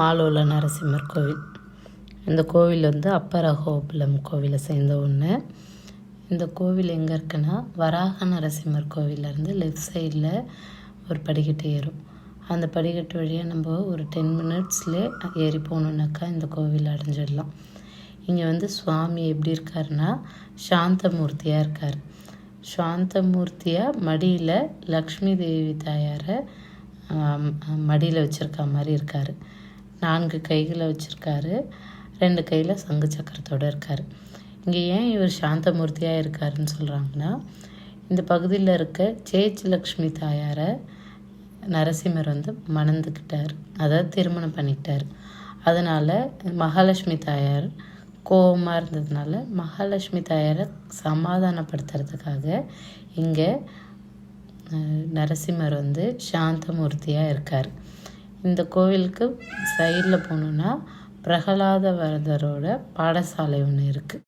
மாலோல நரசிம்மர் கோவில். இந்த கோவில் வந்து அப்பர் அகோபுலம் கோவிலை சேர்ந்த ஒன்று இந்த கோவில் எங்கே இருக்குன்னா வராக நரசிம்மர் கோவிலேருந்து லெஃப்ட் சைடில் ஒரு படிக்கட்டு ஏறும். அந்த படிக்கட்டு வழியாக நம்ம ஒரு டென் மினிட்ஸ்லேயே ஏறி போகணுன்னாக்கா இந்த கோவில் அடைஞ்சிடலாம். இங்கே வந்து சுவாமி எப்படி இருக்காருன்னா சாந்தமூர்த்தியாக இருக்கார். சாந்தமூர்த்தியாக மடியில் லக்ஷ்மி தேவி தாயாரை மடியில் வச்சுருக்க மாதிரி இருக்கார். நான்கு கைகளை வச்சுருக்காரு. ரெண்டு கையில் சங்கு சக்கரத்தோடு இருக்கார். இங்கே ஏன் இவர் சாந்தமூர்த்தியாக இருக்காருன்னு சொல்கிறாங்கன்னா இந்த பகுதியில் இருக்க சேச் லக்ஷ்மி தாயாரை நரசிம்மர் வந்து மணந்துக்கிட்டார். அதாவது திருமணம் பண்ணிக்கிட்டார். அதனால் மகாலட்சுமி தாயார் கோபமாக இருந்ததுனால மகாலட்சுமி தாயாரை சமாதானப்படுத்துறதுக்காக இங்கே நரசிம்மர் வந்து சாந்தமூர்த்தியாக இருக்கார். இந்த கோவிலுக்கு சைடில் போனோன்னா பிரகலாத வரதரோட பாடசாலை ஒன்று இருக்குது